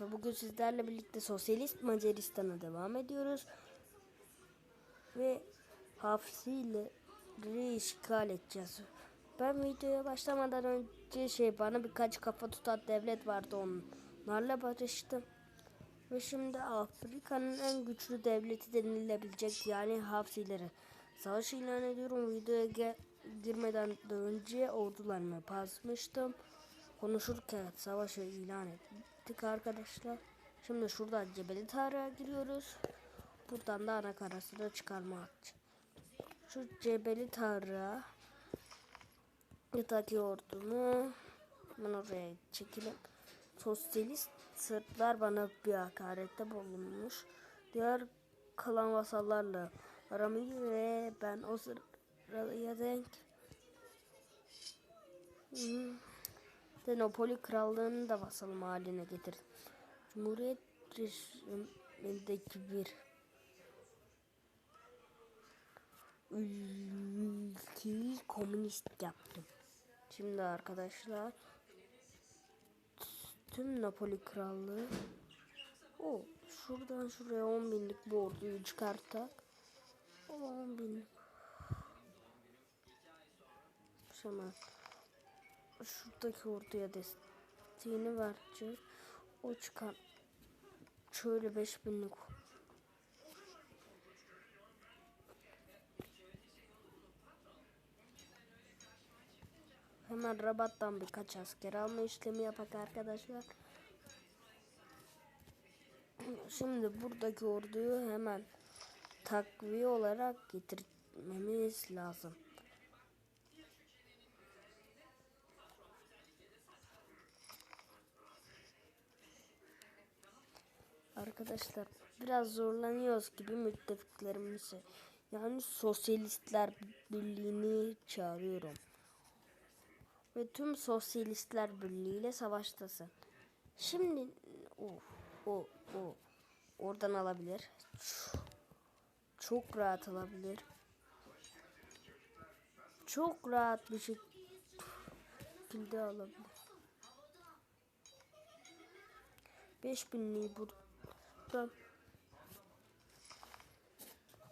Tepe. Bugün sizlerle birlikte Sosyalist Macaristan'a devam ediyoruz. Ve hafızıyla işgal edeceğiz. Ben videoya başlamadan önce şey bana birkaç kafa tutan devlet vardı onlarla barıştım. Ve şimdi Afrika'nın en güçlü devleti denilebilecek yani Hafsileri. Savaş ilan ediyorum. Videoya girmeden de önce ordularımı basmıştım. Konuşurken savaşı ilan ettik arkadaşlar. Şimdi şuradan Cebeli Tarık'a giriyoruz. Buradan da ana karasına çıkarma atacağım. Şu Cebeli Tarık'a Yataki ordunu ben oraya çekilip sosyalist Sırplar bana bir hakarette bulunmuş. Diğer kalan vasallarla aram ve ben o sıraya denk Tenopoli krallığını da vasalım haline getirdim. Cumhuriyet rejimindeki bir ülkeyi komünist yaptım. Şimdi arkadaşlar tüm Napoli krallığı o şuradan şuraya 10 binlik bir orduyu çıkartak o 10 bin hemen şuradaki orduya desteğini verecek o çıkar şöyle 5 binlik Hemen Rabat'tan birkaç asker alma işlemi yapak arkadaşlar. Şimdi buradaki orduyu hemen takviye olarak getirmemiz lazım. Arkadaşlar biraz zorlanıyoruz gibi müttefiklerimizi yani sosyalistler birliğini çağırıyorum ve tüm sosyalistler birliğiyle savaştasın. Şimdi o o o oradan alabilir. Çok rahat alabilir. Çok rahat bir şekilde alabilir. 5000'liği buradan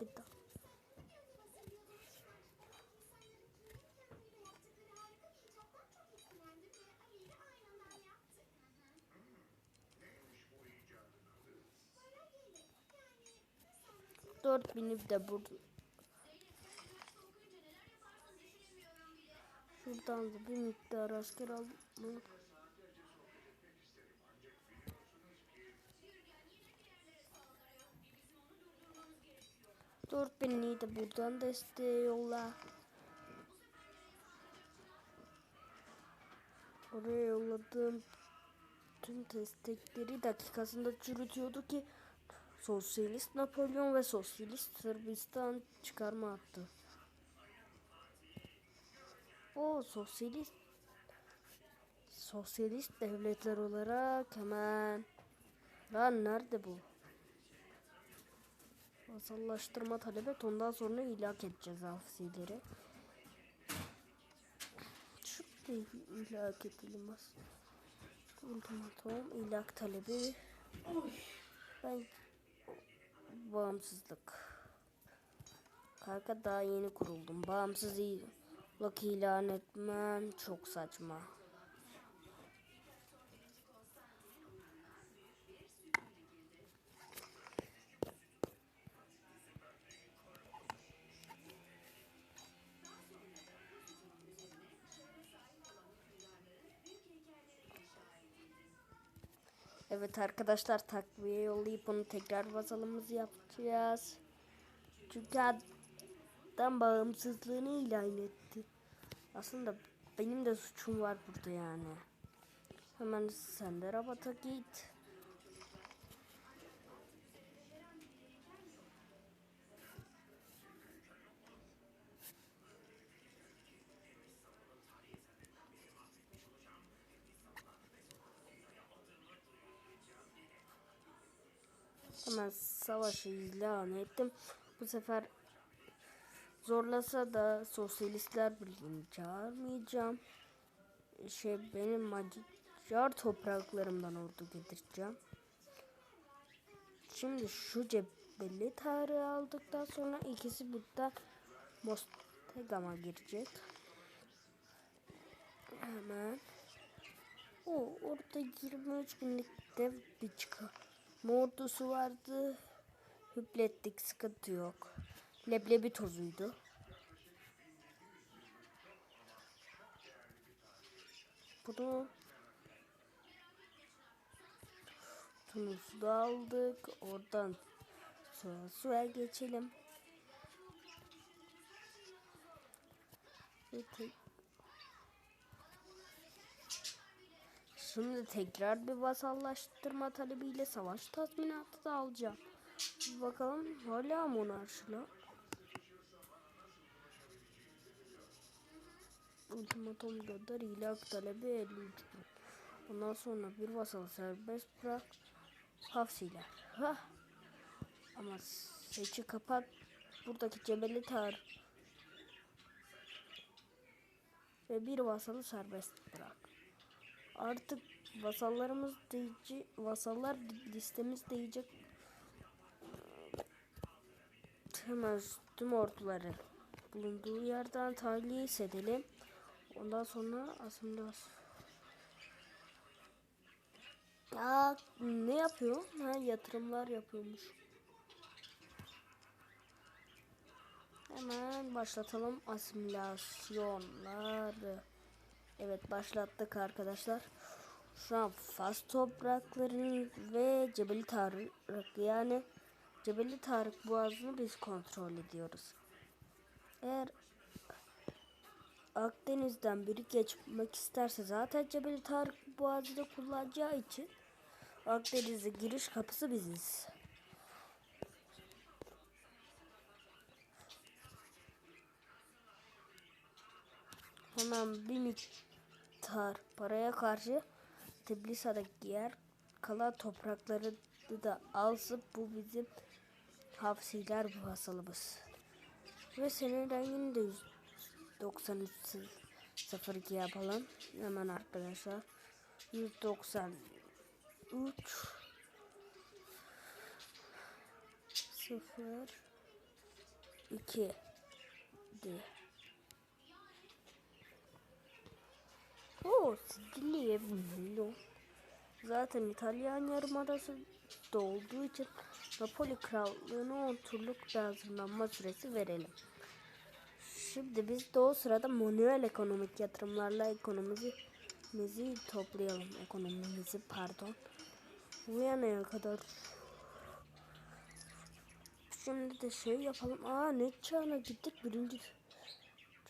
bir daha. Dört binip de burada. Şuradan da bir miktar asker aldım. Dört binliği de buradan desteğe yolla. Oraya yolladığım tüm destekleri dakikasında çürütüyordu ki Sosyalist Napolyon ve Sosyalist Sırbistan çıkarma attı. O sosyalist sosyalist devletler olarak hemen lan nerede bu? Vasallaştırma talep et ondan sonra ilak edeceğiz hafsileri. Şurada ilak edelim az. Ultimatom ilak talebi. Ben bağımsızlık. Kanka daha yeni kuruldum. Bağımsızlık ilan etmem çok saçma. Evet arkadaşlar takviye yollayıp onu tekrar basalımızı yapacağız. Çünkü adam bağımsızlığını ilan etti. Aslında benim de suçum var burada yani. Hemen sen de Rabat'a git. Hemen savaşı ilan ettim. Bu sefer zorlasa da sosyalistler birliğini çağırmayacağım. Şey benim Macar topraklarımdan ordu getireceğim. Şimdi şu cebeli tarığı aldıktan sonra ikisi burada Mostegama girecek. Hemen. O orada 23 binlik dev bir çıkar. Mordusu vardı. Hüplettik sıkıntı yok. Leblebi tozuydu. Bunu Tunus'u da aldık. Oradan sonra suya geçelim. Ve tek- Şimdi tekrar bir vasallaştırma talebiyle savaş tazminatı da alacağım. Bakalım hala monarşıla. Ultimatom gönder ilak talebi 53 bin. Ondan sonra bir vasalı serbest bırak. Hafsiler. Hah. Ama seçi kapat. Buradaki cebeli tar. Ve bir vasalı serbest bırak. Artık vasallarımız deyici, vasallar listemiz diyecek. Hemen tüm orduları bulunduğu yerden tahliye edelim. Ondan sonra aslında ya ne yapıyor? Ha, yatırımlar yapıyormuş. Hemen başlatalım asimilasyonları. Evet başlattık arkadaşlar. Şu an Fas topraklarını ve Cebeli Tarık yani Cebeli Tarık Boğazı'nı biz kontrol ediyoruz. Eğer Akdeniz'den biri geçmek isterse zaten Cebeli Tarık Boğazı'da kullanacağı için Akdeniz'e giriş kapısı biziz. Hemen bir miktar paraya karşı Tbilisa'daki yer kalan toprakları da alsıp bu bizim hafsiler bu hasalımız. Ve senin rengini de 193 02 yapalım. Hemen arkadaşlar. 193 0 2 diye. Sicilya. Zaten İtalyan yarımadası da olduğu için Napoli krallığına 10 turluk bir hazırlanma süresi verelim. Şimdi biz de o sırada manuel ekonomik yatırımlarla ekonomimizi toplayalım. Ekonomimizi pardon. Viyana'ya kadar. Şimdi de şey yapalım. Aa ne çağına gittik? Birinci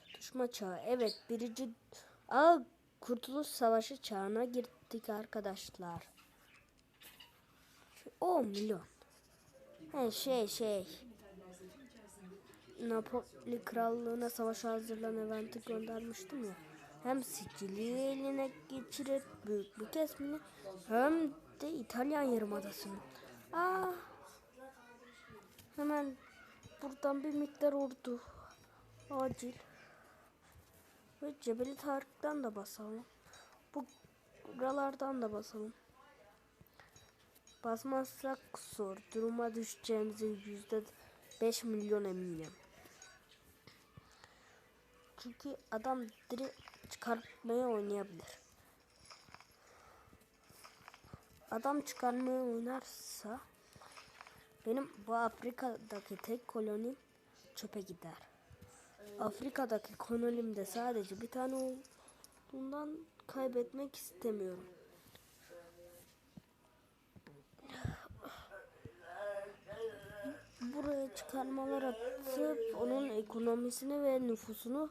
tutuşma çağı. Evet birinci... Aa Kurtuluş Savaşı çağına girdik arkadaşlar. 10 milyon. He şey şey. Napoli Krallığı'na savaşa hazırlan eventi göndermiştim ya. Hem Sicilya'yı eline geçirip büyük bir kesmini hem de İtalyan Yarımadası'nı. Aa, hemen buradan bir miktar ordu. Acil. Ve Cebeli Tarık'tan da basalım. Bu buralardan da basalım. Basmazsak zor. Duruma düşeceğimizi yüzde 5 milyon eminim. Çünkü adam direkt çıkartmaya oynayabilir. Adam çıkarmaya oynarsa benim bu Afrika'daki tek kolonim çöpe gider. Afrika'daki kolonim sadece bir tane olduğundan kaybetmek istemiyorum. Buraya çıkarmalar atıp onun ekonomisini ve nüfusunu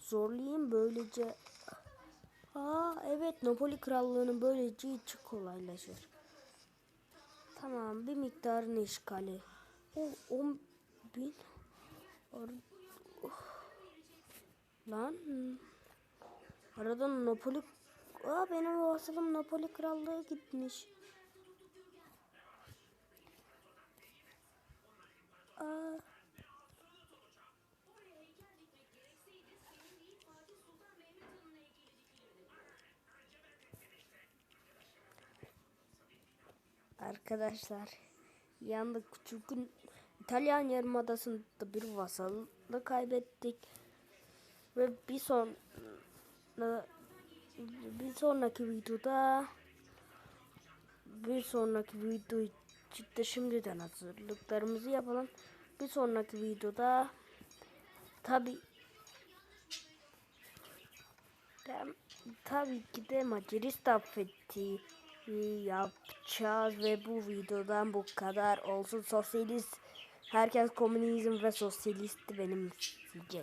zorlayayım böylece. Aa evet Napoli krallığının böylece içi kolaylaşır. Tamam bir miktarını işgali. O 10 bin. Lan. Aradan Napoli. Aa benim vasalım Napoli krallığı gitmiş. Aa. Arkadaşlar yandık. Çünkü İtalyan Yarımadası'nda bir vasalı kaybettik. Ve bir son bir sonraki videoda bir sonraki video de şimdiden hazırlıklarımızı yapalım. Bir sonraki videoda tabi tabii ki de Macaristan fethi yapacağız ve bu videodan bu kadar olsun. Sosyalist herkes komünizm ve sosyalisti benim